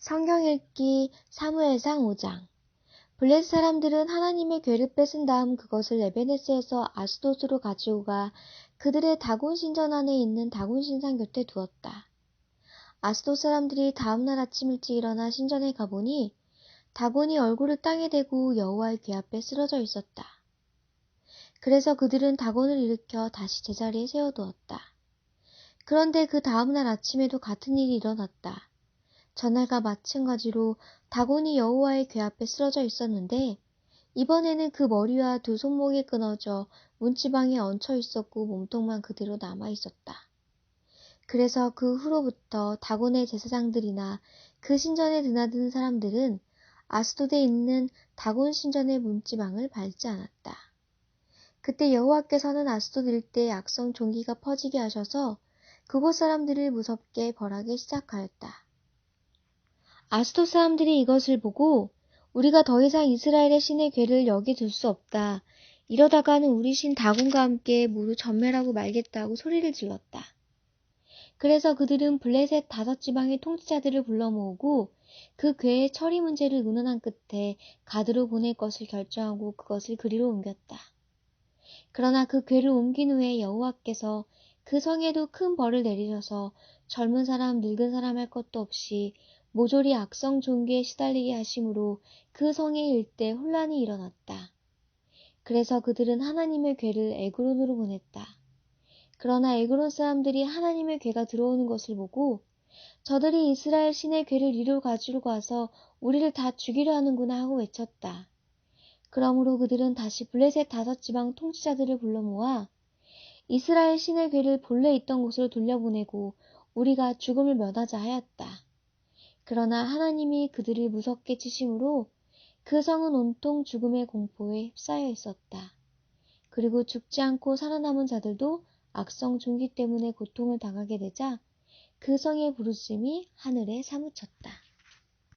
성경 읽기 사무엘상 5장 블레셋 사람들은 하나님의 괴를 뺏은 다음 그것을 에베네스에서 아스돗으로 가지고 가 그들의 다곤 신전 안에 있는 다곤 신상 곁에 두었다. 아스돗 사람들이 다음날 아침 일찍 일어나 신전에 가보니 다곤이 얼굴을 땅에 대고 여호와의 괴 앞에 쓰러져 있었다. 그래서 그들은 다곤을 일으켜 다시 제자리에 세워두었다. 그런데 그 다음날 아침에도 같은 일이 일어났다. 전날과 마찬가지로 다곤이 여호와의 괴 앞에 쓰러져 있었는데 이번에는 그 머리와 두 손목이 끊어져 문지방에 얹혀 있었고 몸통만 그대로 남아 있었다. 그래서 그 후로부터 다곤의 제사장들이나 그 신전에 드나드는 사람들은 아스도드에 있는 다곤 신전의 문지방을 밟지 않았다. 그때 여호와께서는 아스도드 일대 악성 종기가 퍼지게 하셔서 그곳 사람들을 무섭게 벌하기 시작하였다. 아스토 사람들이 이것을 보고 우리가 더 이상 이스라엘의 신의 괴를 여기 둘 수 없다. 이러다가는 우리 신 다곤과 함께 모두 전멸하고 말겠다고 소리를 질렀다. 그래서 그들은 블레셋 다섯 지방의 통치자들을 불러 모으고 그 괴의 처리 문제를 의논한 끝에 가드로 보낼 것을 결정하고 그것을 그리로 옮겼다. 그러나 그 괴를 옮긴 후에 여호와께서 그 성에도 큰 벌을 내리셔서 젊은 사람 늙은 사람 할 것도 없이 모조리 악성 종기에 시달리게 하심으로 그 성의 일대 혼란이 일어났다. 그래서 그들은 하나님의 괴를 에그론으로 보냈다. 그러나 에그론 사람들이 하나님의 괴가 들어오는 것을 보고 저들이 이스라엘 신의 괴를 이루 가지고 와서 우리를 다 죽이려 하는구나 하고 외쳤다. 그러므로 그들은 다시 블레셋 다섯 지방 통치자들을 불러 모아 이스라엘 신의 괴를 본래 있던 곳으로 돌려보내고 우리가 죽음을 면하자 하였다. 그러나 하나님이 그들을 무섭게 치심으로 그 성은 온통 죽음의 공포에 휩싸여 있었다. 그리고 죽지 않고 살아남은 자들도 악성 종기 때문에 고통을 당하게 되자 그 성의 부르심이 하늘에 사무쳤다.